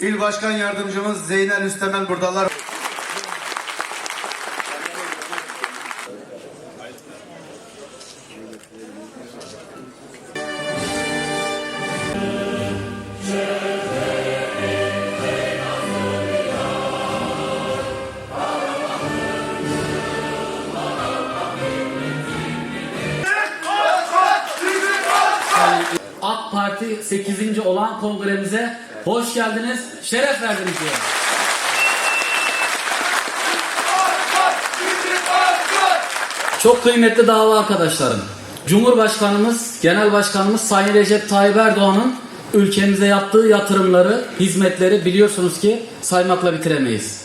İl Başkan Yardımcımız Zeynel Üstemel buradalar. AK Parti 8. olan kongremize hoş geldiniz, şeref verdiniz diyorum. Çok kıymetli dava arkadaşlarım. Cumhurbaşkanımız, Genel Başkanımız Sayın Recep Tayyip Erdoğan'ın ülkemize yaptığı yatırımları, hizmetleri biliyorsunuz ki saymakla bitiremeyiz.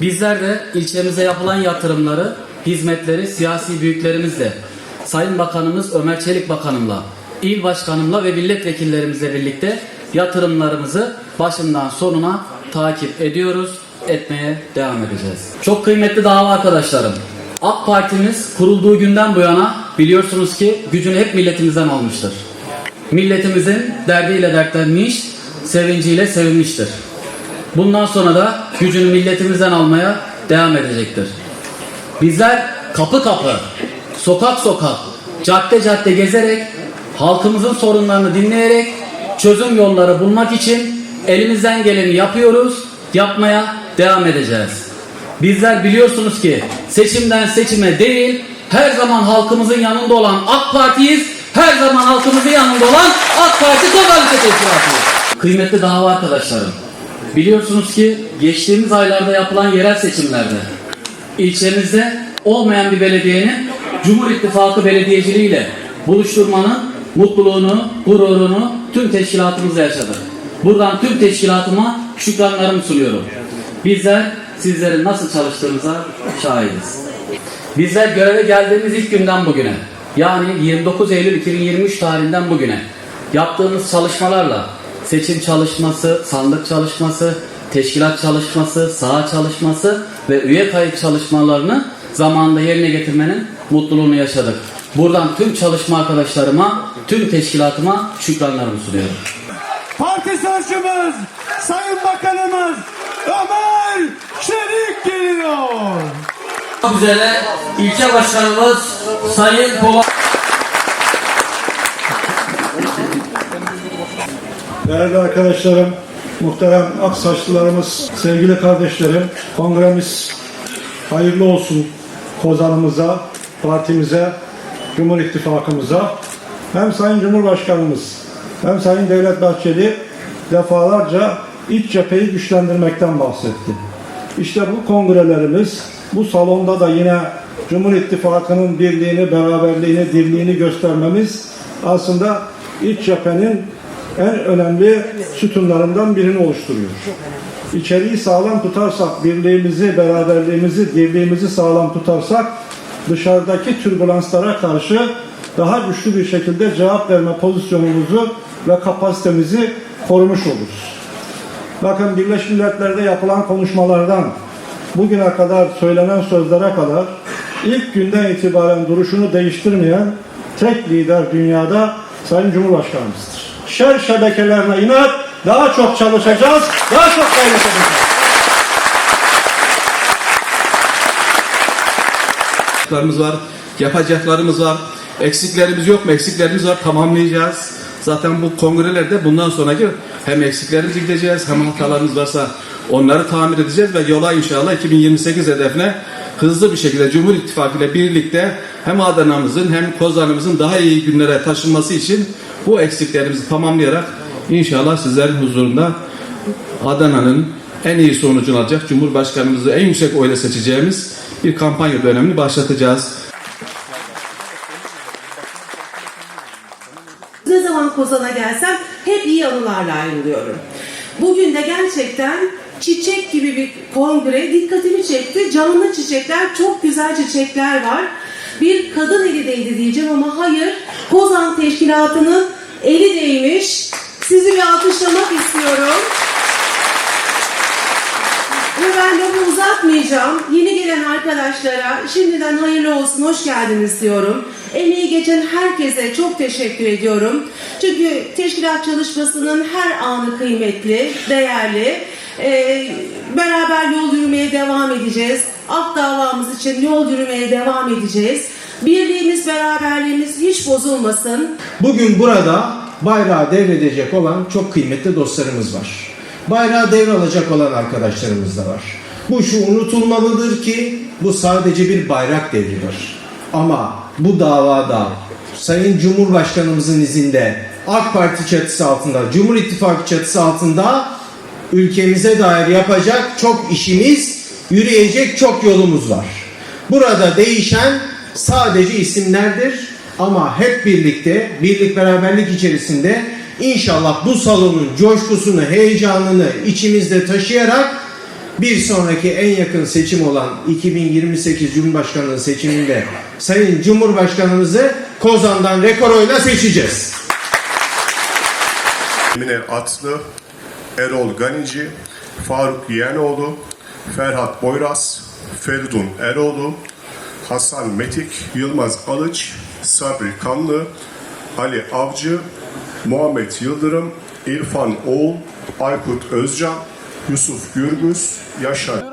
Bizler de ilçemize yapılan yatırımları, hizmetleri siyasi büyüklerimizle, Sayın Bakanımız Ömer Çelik Bakanımla, il başkanımla ve milletvekillerimizle birlikte yatırımlarımızı başından sonuna takip ediyoruz, etmeye devam edeceğiz. Çok kıymetli dava arkadaşlarım. AK Partimiz kurulduğu günden bu yana biliyorsunuz ki gücünü hep milletimizden almıştır. Milletimizin derdiyle dertlenmiş, sevinciyle sevinmiştir. Bundan sonra da gücünü milletimizden almaya devam edecektir. Bizler kapı kapı, sokak sokak, cadde cadde gezerek, halkımızın sorunlarını dinleyerek çözüm yolları bulmak için elimizden geleni yapıyoruz, yapmaya devam edeceğiz. Bizler biliyorsunuz ki seçimden seçime değil, her zaman halkımızın yanında olan AK Parti'yiz, her zaman halkımızın yanında olan AK Parti Totalite Teşkilatı'yız. Kıymetli dava arkadaşlarım, biliyorsunuz ki geçtiğimiz aylarda yapılan yerel seçimlerde ilçemizde olmayan bir belediyenin Cumhur İttifakı belediyeciliğiyle buluşturmanın mutluluğunu, gururunu tüm teşkilatımızla yaşadık. Buradan tüm teşkilatıma şükranlarımı sunuyorum. Bizler sizlerin nasıl çalıştığınıza şahidiz. Bizler göreve geldiğimiz ilk günden bugüne yani 29 Eylül 2023 tarihinden bugüne yaptığımız çalışmalarla seçim çalışması, sandık çalışması, teşkilat çalışması, saha çalışması ve üye kayıt çalışmalarını zamanında yerine getirmenin mutluluğunu yaşadık. Buradan tüm çalışma arkadaşlarıma, tüm teşkilatıma şükranlarımı sunuyorum. Parti sözcümüz Sayın Bakanımız Ömer Çelik geliyor. üzere ilçe başkanımız Sayın Polat Değerli arkadaşlarım, muhterem Aksaçlılarımız, sevgili kardeşlerim, kongremiz hayırlı olsun Kozanımıza, partimize, Cumhur İttifakımıza. Hem Sayın Cumhurbaşkanımız hem Sayın Devlet Bahçeli defalarca iç cepheyi güçlendirmekten bahsetti. İşte bu kongrelerimiz, bu salonda da yine Cumhur İttifakı'nın birliğini, beraberliğini, dirliğini göstermemiz aslında iç cephenin en önemli sütunlarından birini oluşturuyor. İçeriği sağlam tutarsak, birliğimizi, beraberliğimizi, dirliğimizi sağlam tutarsak dışarıdaki türbülanslara karşı daha güçlü bir şekilde cevap verme pozisyonumuzu ve kapasitemizi korumuş oluruz. Bakın Birleşmiş Milletler'de yapılan konuşmalardan bugüne kadar söylenen sözlere kadar ilk günden itibaren duruşunu değiştirmeyen tek lider dünyada Sayın Cumhurbaşkanımızdır. Şer şebekelerine inat, daha çok çalışacağız, daha çok gayret edeceğiz. yapacaklarımız var, yapacaklarımız var. Eksiklerimiz yok mu? Eksiklerimiz var. Tamamlayacağız. Zaten bu kongrelerde bundan sonraki hem eksiklerimizi gideceğiz hem hatalarımız varsa onları tamir edeceğiz ve yola inşallah 2028 hedefine hızlı bir şekilde Cumhur İttifakı ile birlikte hem Adana'mızın hem Kozan'ımızın daha iyi günlere taşınması için bu eksiklerimizi tamamlayarak inşallah sizlerin huzurunda Adana'nın en iyi sonucunu alacak Cumhurbaşkanımızı en yüksek oyla seçeceğimiz bir kampanya dönemini başlatacağız. Zaman Kozan'a gelsem hep iyi anılarla ayrılıyorum. Bugün de gerçekten çiçek gibi bir kongre dikkatimi çekti. Canlı çiçekler, çok güzel çiçekler var. Bir kadın eli değdi diyeceğim ama hayır. Kozan Teşkilatı'nın eli değmiş. Sizi bir alkışlamak istiyorum. Ve ben lafı uzatmayacağım. Yeni gelen arkadaşlara şimdiden hayırlı olsun, hoş geldiniz diyorum. Emeği geçen herkese çok teşekkür ediyorum. Çünkü teşkilat çalışmasının her anı kıymetli, değerli. Ee, beraber yol yürümeye devam edeceğiz. Ak davamız için yol yürümeye devam edeceğiz. Birliğimiz, beraberliğimiz hiç bozulmasın. Bugün burada bayrağı devredecek olan çok kıymetli dostlarımız var. Bayrağı devralacak olan arkadaşlarımız da var. Bu şu unutulmalıdır ki bu sadece bir bayrak devridir. Ama bu davada Sayın Cumhurbaşkanımızın izinde AK Parti çatısı altında, Cumhur İttifakı çatısı altında ülkemize dair yapacak çok işimiz, yürüyecek çok yolumuz var. Burada değişen sadece isimlerdir ama hep birlikte, birlik beraberlik içerisinde inşallah bu salonun coşkusunu, heyecanını içimizde taşıyarak bir sonraki en yakın seçim olan 2028 Cumhurbaşkanlığı seçiminde Sayın Cumhurbaşkanımızı Kozan'dan rekor oyla seçeceğiz. Emine Atlı, Erol Ganici, Faruk Yeğenoğlu, Ferhat Boyraz, Feridun Eroğlu, Hasan Metik, Yılmaz Alıç, Sabri Kanlı, Ali Avcı, Muhammed Yıldırım, İrfan Oğul, Aykut Özcan, Yusuf Gürbüz, Yaşar